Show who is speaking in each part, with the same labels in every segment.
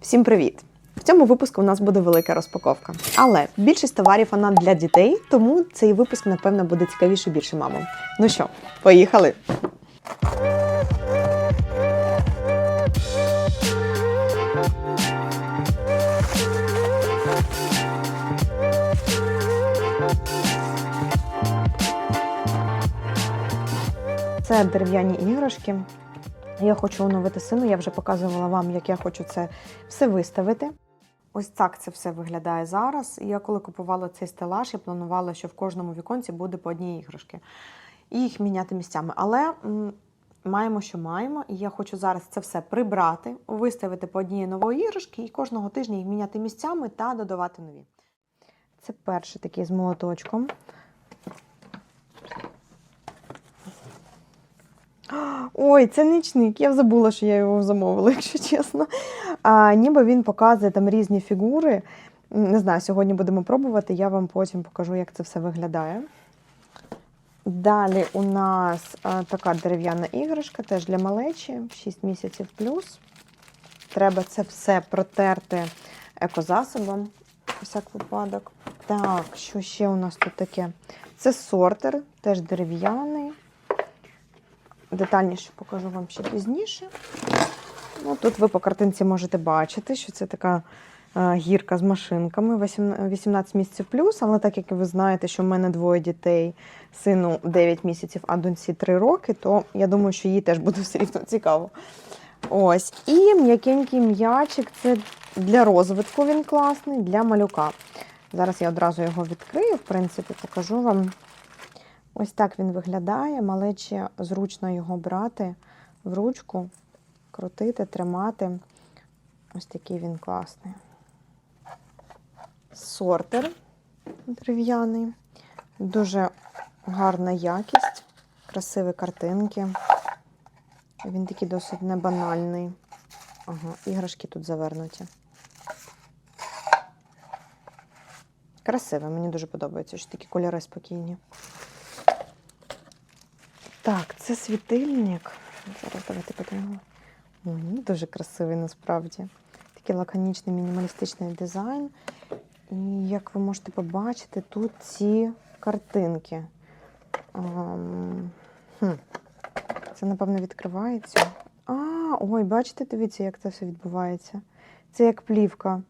Speaker 1: Всім привіт! В цьому випуску у нас буде велика розпаковка. Але більшість товарів вона для дітей, тому цей випуск, напевно, буде цікавіше більше мамам. Ну що, поїхали! Це дерев'яні іграшки. Я хочу оновити сину. Я вже показувала вам, як я хочу це все виставити. Ось так це все виглядає зараз. Я коли купувала цей стелаж, я планувала, що в кожному віконці буде по одній іграшки. І їх міняти місцями. Але м, маємо, що маємо. І я хочу зараз це все прибрати, виставити по одній нової іграшки і кожного тижня їх міняти місцями та додавати нові. Це перший такий з молоточком. Ой, це нічник. Я забула, що я його замовила, якщо чесно. А, ніби він показує там різні фігури. Не знаю, сьогодні будемо пробувати, я вам потім покажу, як це все виглядає. Далі у нас а, така дерев'яна іграшка, теж для малечі, 6 місяців плюс. Треба це все протерти екозасобом, всяк випадок. Так, що ще у нас тут таке? Це сортер, теж дерев'яний. Детальніше покажу вам ще пізніше. Ну, тут ви по картинці можете бачити, що це така е, гірка з машинками, 18 місяців плюс, але так як ви знаєте, що в мене двоє дітей, сину 9 місяців, а доньці 3 роки, то я думаю, що їй теж буде все рівно цікаво. Ось. І м'якенький м'ячик це для розвитку він класний, для малюка. Зараз я одразу його відкрию, в принципі, покажу вам. Ось так він виглядає. Малече зручно його брати в ручку, крутити, тримати. Ось такий він класний. Сортер дерев'яний. Дуже гарна якість, красиві картинки. Він такий досить небанальний. Ага, іграшки тут завернуті. Красиве, мені дуже подобається, що такі кольори спокійні. Так, це світильник. Зараз давайте подивимо. Ну, дуже красивий насправді. Такий лаконічний мінімалістичний дизайн. І як ви можете побачити, тут ці картинки. Ам, хм. Це, напевно, відкривається. А, ой, бачите, дивіться, як це все відбувається. Це як плівка.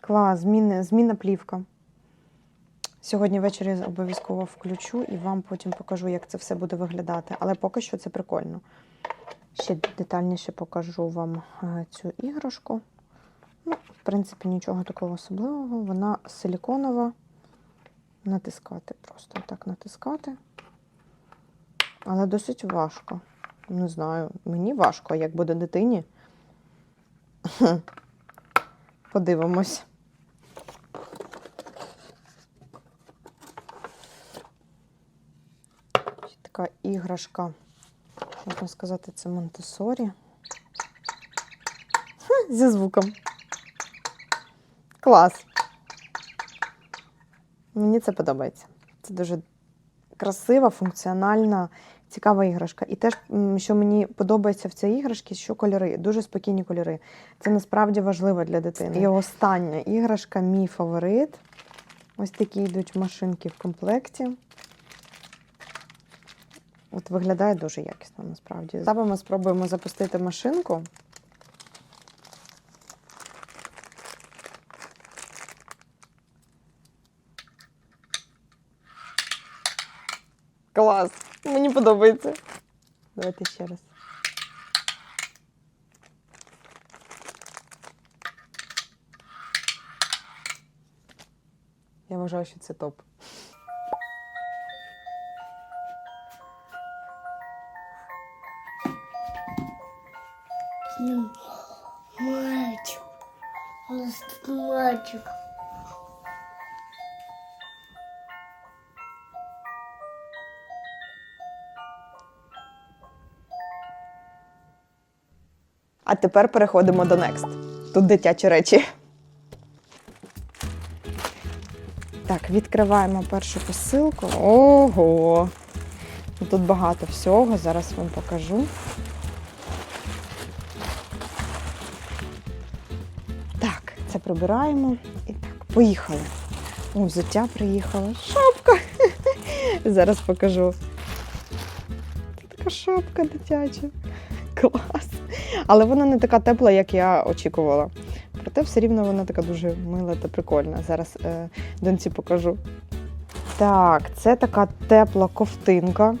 Speaker 1: Клас, зміна, зміна плівка. Сьогодні ввечері обов'язково включу і вам потім покажу, як це все буде виглядати. Але поки що це прикольно. Ще детальніше покажу вам е, цю іграшку. Ну, в принципі, нічого такого особливого. Вона силіконова. Натискати просто так натискати. Але досить важко. Не знаю, мені важко, як буде дитині. Подивимось. Ще така іграшка. Можна сказати, це Монтесорі. Зі звуком. Клас. Мені це подобається. Це дуже красива, функціональна, цікава іграшка. І теж, що мені подобається в цій іграшці, що кольори, дуже спокійні кольори. Це насправді важливо для дитини. І остання іграшка, мій фаворит. Ось такі йдуть машинки в комплекті. От виглядає дуже якісно, насправді. Зараз ми спробуємо запустити машинку. Клас! Мені подобається. Давайте ще раз. Я вважаю, що це топ.
Speaker 2: Ну, Мальчик. У нас тут мальчик.
Speaker 1: А тепер переходимо до Next. Тут дитячі речі. Так, відкриваємо першу посилку. Ого! Тут багато всього, зараз вам покажу. Прибираємо і так, поїхали. О, взуття приїхало. Шапка. Зараз покажу. Це така шапка дитяча. Клас. Але вона не така тепла, як я очікувала. Проте все рівно вона така дуже мила та прикольна. Зараз е, доньці покажу. Так, це така тепла ковтинка.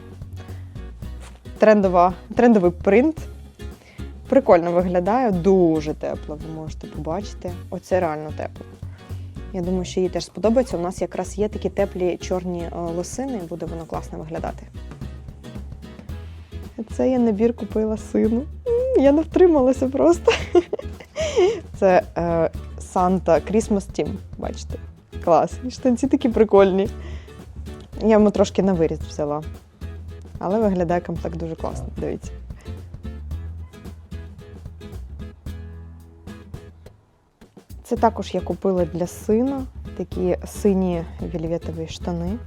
Speaker 1: Трендова, трендовий принт. Прикольно виглядає, дуже тепло, ви можете побачити. Оце реально тепло. Я думаю, що їй теж сподобається. У нас якраз є такі теплі чорні е, лосини, буде воно класно виглядати. Це я набір купила сину. Я не втрималася просто. Це е, Santa Christmas Team, бачите. Клас. Штанці такі прикольні. Я йому трошки на виріст взяла. Але виглядає комплект дуже класно. Дивіться. Це також я купила для сина такі сині вільветові штани.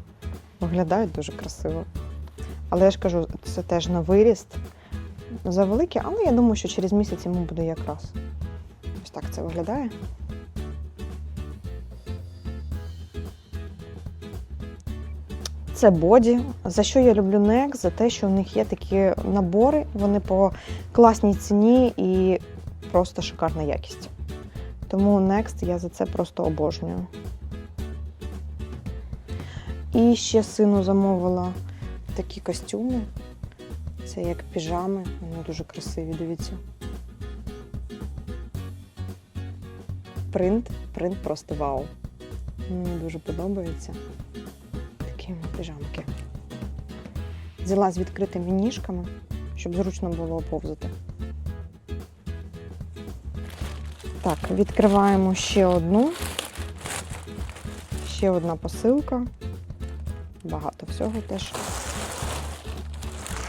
Speaker 1: Виглядають дуже красиво. Але я ж кажу, це теж на виріст. Завеликі, але я думаю, що через місяць йому буде якраз. Ось так це виглядає. Це боді. За що я люблю NEX? За те, що в них є такі набори, вони по класній ціні і просто шикарна якість. Тому Next я за це просто обожнюю. І ще сину замовила такі костюми. Це як піжами, вони дуже красиві, дивіться. Принт, принт просто вау. Мені дуже подобається. Такі піжамки. Взяла з відкритими ніжками, щоб зручно було повзати. Так, відкриваємо ще одну. Ще одна посилка. Багато всього теж.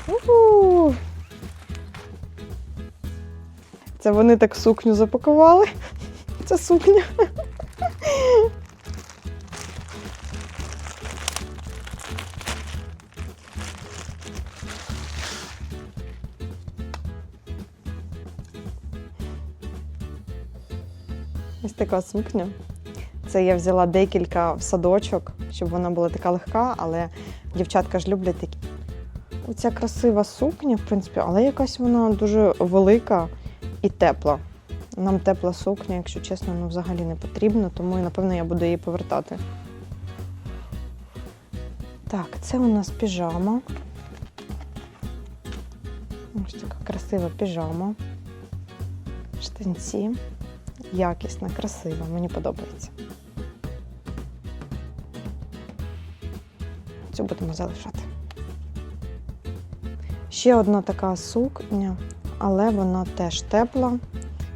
Speaker 1: У-ху! Це вони так сукню запакували. Це сукня. Ось така сукня. Це я взяла декілька в садочок, щоб вона була така легка, але дівчатка ж люблять такі. Оця красива сукня, в принципі, але якась вона дуже велика і тепла. Нам тепла сукня, якщо чесно, ну взагалі не потрібна, тому напевно я буду її повертати. Так, це у нас піжама. Ось така красива піжама. Штанці. Якісна, красива, мені подобається. Цю будемо залишати. Ще одна така сукня, але вона теж тепла.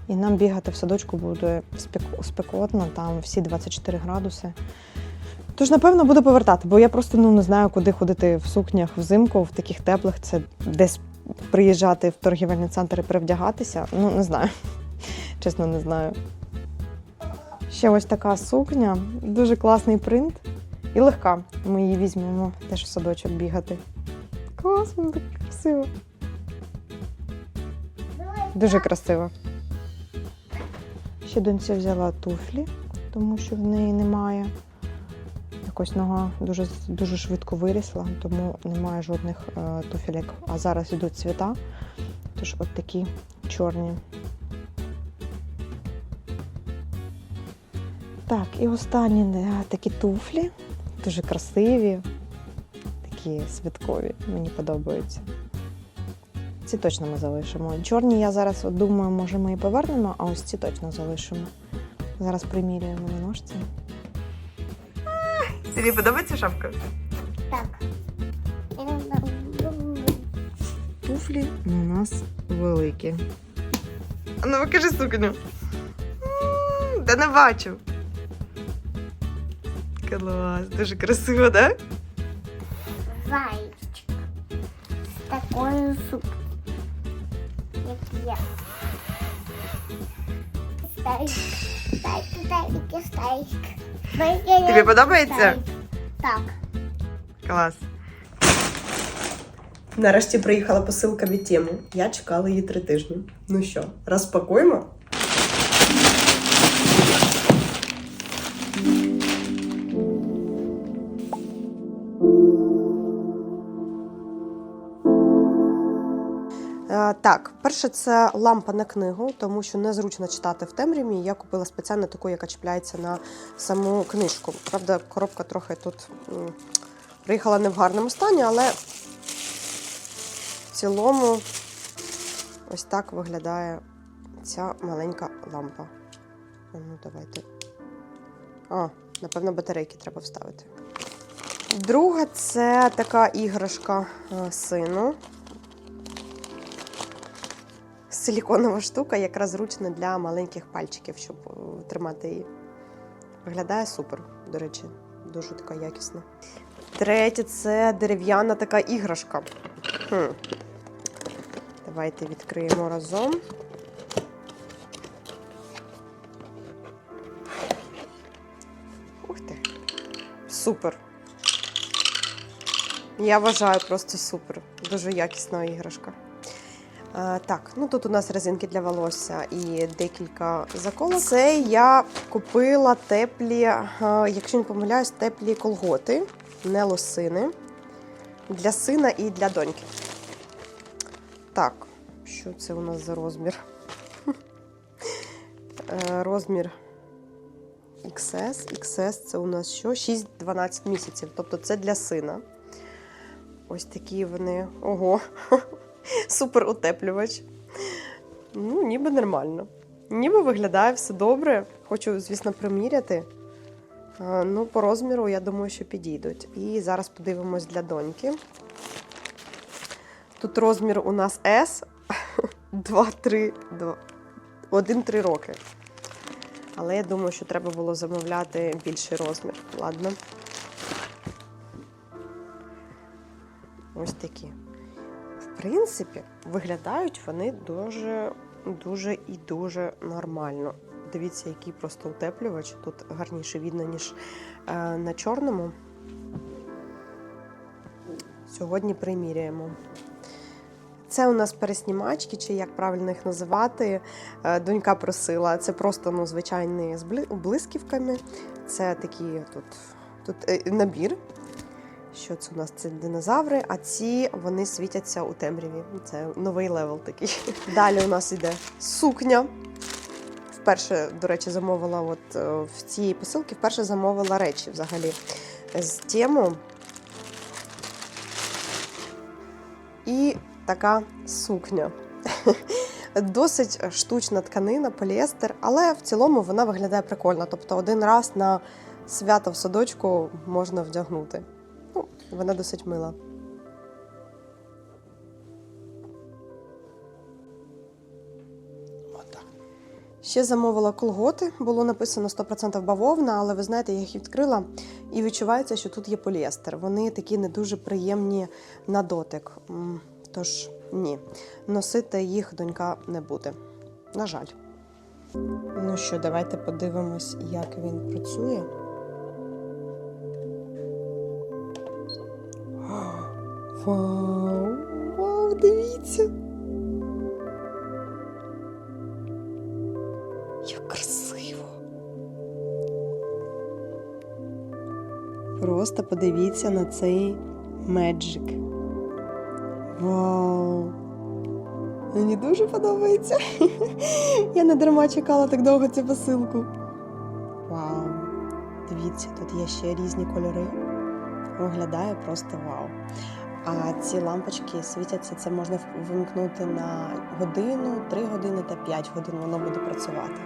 Speaker 1: І нам бігати в садочку буде спекотно, там всі 24 градуси. Тож, напевно, буду повертати, бо я просто ну, не знаю, куди ходити в сукнях взимку, в таких теплих. Це десь приїжджати в торгівельний центр і перевдягатися. Ну, не знаю. Чесно, не знаю. Ще ось така сукня, дуже класний принт і легка. Ми її візьмемо теж в садочок бігати. Клас, вона так красиво. Дуже красиво. Ще доньці взяла туфлі, тому що в неї немає. Якось нога дуже, дуже швидко вирісла, тому немає жодних е, туфелек. А зараз йдуть цвіта. Тож от такі чорні. Так, і останні е, такі туфлі, дуже красиві, такі святкові, мені подобаються. Ці точно ми залишимо. Чорні я зараз думаю, може ми і повернемо, а ось ці точно залишимо. Зараз примірюємо на ножці. Тобі подобається шапка?
Speaker 2: Так.
Speaker 1: Туфлі у нас великі. А ну покажи сукню. Та не бачу. Клас, дуже красиво, так?
Speaker 2: Зайчик. З такою сукнею, як я.
Speaker 1: Тобі подобається?
Speaker 2: Так.
Speaker 1: Клас. Нарешті приїхала посилка від Тєми. Я чекала її три тижні. Ну що, розпакуємо? Так, перше, це лампа на книгу, тому що незручно читати в темряві. Я купила спеціально таку, яка чіпляється на саму книжку. Правда, коробка трохи тут приїхала не в гарному стані, але в цілому ось так виглядає ця маленька лампа. Ну, давайте. А, напевно, батарейки треба вставити. Друга це така іграшка е, сину. Силіконова штука, якраз зручна для маленьких пальчиків, щоб е, тримати її. Виглядає супер, до речі, дуже така якісна. Третє це дерев'яна така іграшка. Хм. Давайте відкриємо разом. Ух ти. Супер. Я вважаю просто супер. Дуже якісна іграшка. Е, так, ну тут у нас резинки для волосся і декілька заколок. Це я купила теплі, е, якщо не помиляюсь, теплі колготи, не лосини. Для сина і для доньки. Так, що це у нас за розмір? Е, Розмір XS. XS це у нас що? 6-12 місяців. Тобто це для сина. Ось такі вони. Ого. Супер утеплювач. Ну, ніби нормально. Ніби виглядає все добре. Хочу, звісно, приміряти. Ну, по розміру, я думаю, що підійдуть. І зараз подивимось для доньки. Тут розмір у нас S 2-3, 1-3 роки. Але я думаю, що треба було замовляти більший розмір. Ладно. Ось такі. Принципі, виглядають вони дуже, дуже і дуже нормально. Дивіться, який просто утеплювач. Тут гарніше видно, ніж е, на чорному. Сьогодні приміряємо. Це у нас переснімачки, чи як правильно їх називати. Е, Донька просила. Це просто ну, звичайні з блисківками. Це такі тут, тут е, набір. Що це у нас? Це динозаври, а ці вони світяться у темряві. Це новий левел такий. Далі у нас іде сукня. Вперше, до речі, замовила от е, в цій посилці, вперше замовила речі взагалі з тему. І така сукня. Досить штучна тканина, поліестер, але в цілому вона виглядає прикольно. Тобто один раз на свято в садочку можна вдягнути. Ну, вона досить мила.
Speaker 3: Отак.
Speaker 1: Ще замовила колготи, було написано 100% бавовна, але ви знаєте, я їх відкрила і відчувається, що тут є поліестер. Вони такі не дуже приємні на дотик. Тож ні, носити їх донька не буде. На жаль. Ну що, давайте подивимось, як він працює. Вау! Вау, дивіться! Як красиво! Просто подивіться на цей меджик. Вау! Мені дуже подобається. Я не дарма чекала так довго цю посилку. Вау! Дивіться, тут є ще різні кольори. Виглядає просто вау. А ці лампочки світяться, це можна вимкнути на годину, 3 години та 5 годин воно буде працювати.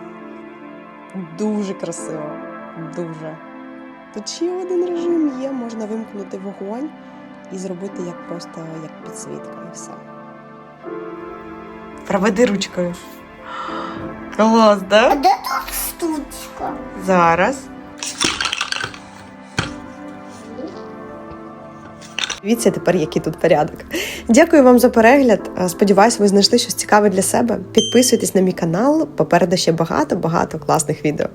Speaker 1: Дуже красиво. Дуже. Тут ще один режим є, можна вимкнути вогонь і зробити як просто як підсвітка і все. Проведи ручкою. Клас,
Speaker 2: А де тут штучка?
Speaker 1: Зараз. Дивіться тепер, який тут порядок. Дякую вам за перегляд. Е, Сподіваюсь, ви знайшли щось цікаве для себе. Підписуйтесь на мій канал. Попереду ще багато-багато класних відео.